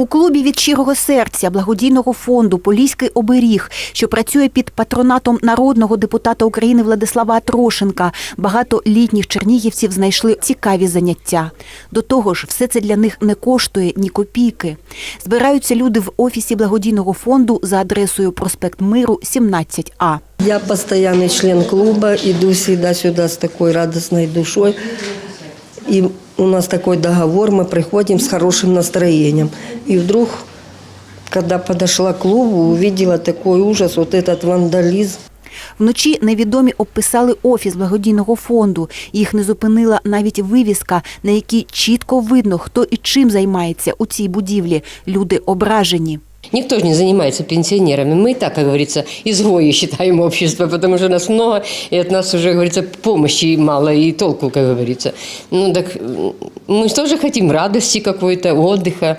У клубі від щирого серця благодійного фонду Поліський оберіг, що працює під патронатом народного депутата України Владислава Трошенка, багато літніх чернігівців знайшли цікаві заняття. До того ж, все це для них не коштує ні копійки. Збираються люди в офісі благодійного фонду за адресою проспект Миру, 17А. Я постоянный член клуба, иду всегда сюда с такой радостной душой. И у нас такой договор, мы приходим с хорошим настроением. И вдруг, когда подошла к клубу, увидела такой ужас, вот этот вандализм. Вночі невідомі обписали офіс благодійного фонду. Їх не зупинила навіть вивіска, на якій чітко видно, хто і чим займається у цій будівлі. Люди ображені. Никто же не занимается пенсионерами. Мы и так, как говорится, изгои считаем общество, потому что нас много, и от нас уже, говорится, помощи мало и толку, как говорится. Ну так мы же тоже хотим радости какой-то, отдыха,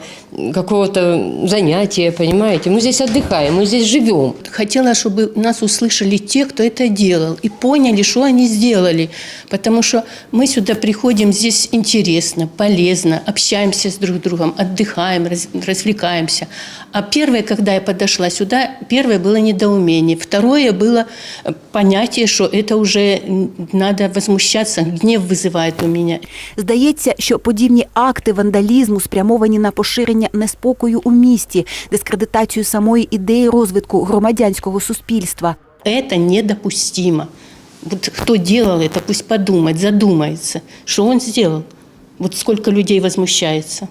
какого-то занятия, понимаете? Мы здесь отдыхаем, мы здесь живем. Хотела, чтобы нас услышали те, кто это делал, и поняли, что они сделали. Потому что мы сюда приходим, здесь интересно, полезно, общаемся с друг другом, отдыхаем, раз- развлекаемся. А первое, когда я подошла сюда, первое было недоумение. Второе было э, понятие, что это уже м, надо возмущаться, гнев вызывает у меня. Здається, що подібні акти вандалізму спрямовані на поширення неспокою у місті, дискредитацію самої ідеї розвитку громадянського суспільства. Это недопустимо. Вот кто делал это, пусть подумает, задумается, что он сделал. Вот сколько людей возмущается.